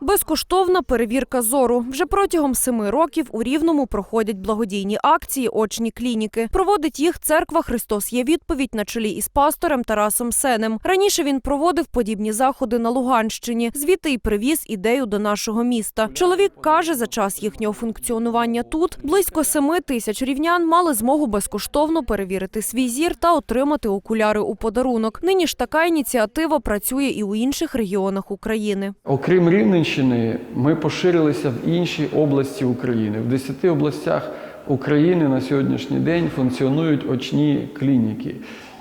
Безкоштовна перевірка зору. Вже протягом семи років у Рівному проходять благодійні акції очні клініки. Проводить їх церква Христос є відповідь на чолі із пастором Тарасом Сенем. Раніше він проводив подібні заходи на Луганщині. Звідти й привіз ідею до нашого міста. Чоловік каже, за час їхнього функціонування тут близько семи тисяч рівнян мали змогу безкоштовно перевірити свій зір та отримати окуляри у подарунок. Нині ж така ініціатива працює і у інших регіонах України. Окрім Рівненщини, ми поширилися в інші області України. В 10 областях України на сьогоднішній день функціонують очні клініки.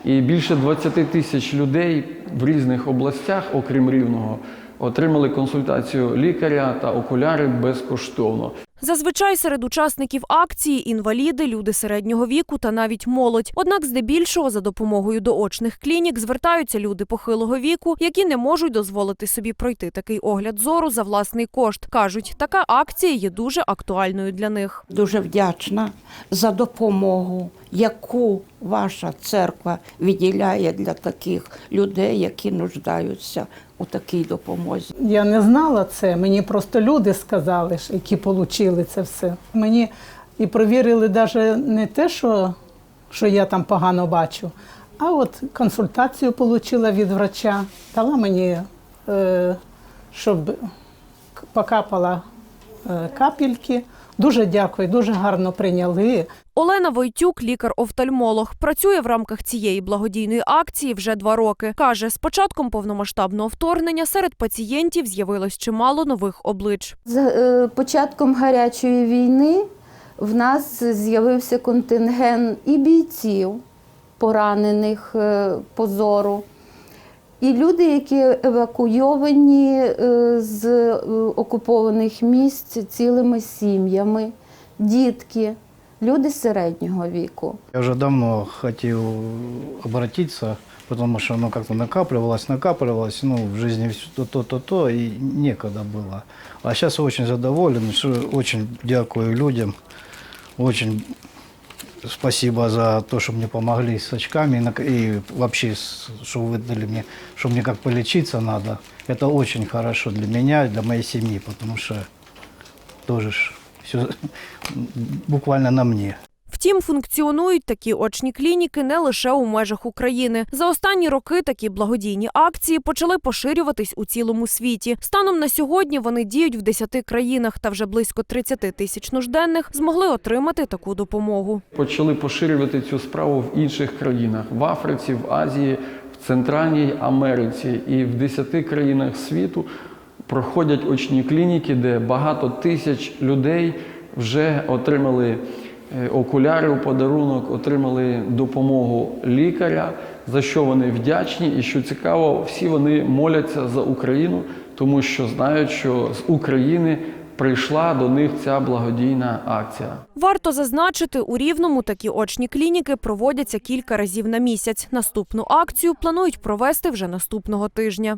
І більше 20 тисяч людей в різних областях, окрім Рівного, отримали консультацію лікаря та окуляри безкоштовно. Зазвичай серед учасників акції інваліди, люди середнього віку та навіть молодь. Однак, здебільшого, за допомогою доочних клінік звертаються люди похилого віку, які не можуть дозволити собі пройти такий огляд зору за власний кошт. кажуть, така акція є дуже актуальною для них. Дуже вдячна за допомогу, яку ваша церква відділяє для таких людей, які нуждаються у такій допомозі. Я не знала це, мені просто люди сказали, які отримали це все. Мені і провірили навіть не те, що, що я там погано бачу, а от консультацію отримала від врача, дала мені, е, щоб покапала е, капельки. Дуже дякую, дуже гарно прийняли. Олена Войтюк, лікар-офтальмолог, працює в рамках цієї благодійної акції вже два роки. каже, з початком повномасштабного вторгнення серед пацієнтів з'явилось чимало нових облич. З е, початком гарячої війни в нас з'явився контингент і бійців, поранених е, по зору, і люди, які евакуйовані е, з окупованих місць цілими сім'ями, дітки, люди середнього віку. Я уже давно хотел обратиться, потому что оно как-то накапливалось, накапливалось, ну, в жизни всё то, то, то, то, и некогда было. А сейчас очень задоволен, что очень дякую людям, очень спасибо за то, что мне помогли с очками и на- и вообще, с- что выдали мне, что мне как полечиться надо. Это очень хорошо для меня, для моей семьи, потому что тоже все буквально на мне. Втім, функціонують такі очні клініки не лише у межах України. За останні роки такі благодійні акції почали поширюватись у цілому світі. Станом на сьогодні вони діють в 10 країнах, та вже близько 30 тисяч нужденних змогли отримати таку допомогу. Почали поширювати цю справу в інших країнах в Африці, в Азії, в Центральній Америці і в 10 країнах світу проходять очні клініки, де багато тисяч людей вже отримали е, окуляри у подарунок, отримали допомогу лікаря, за що вони вдячні. І що цікаво, всі вони моляться за Україну, тому що знають, що з України прийшла до них ця благодійна акція. Варто зазначити, у Рівному такі очні клініки проводяться кілька разів на місяць. Наступну акцію планують провести вже наступного тижня.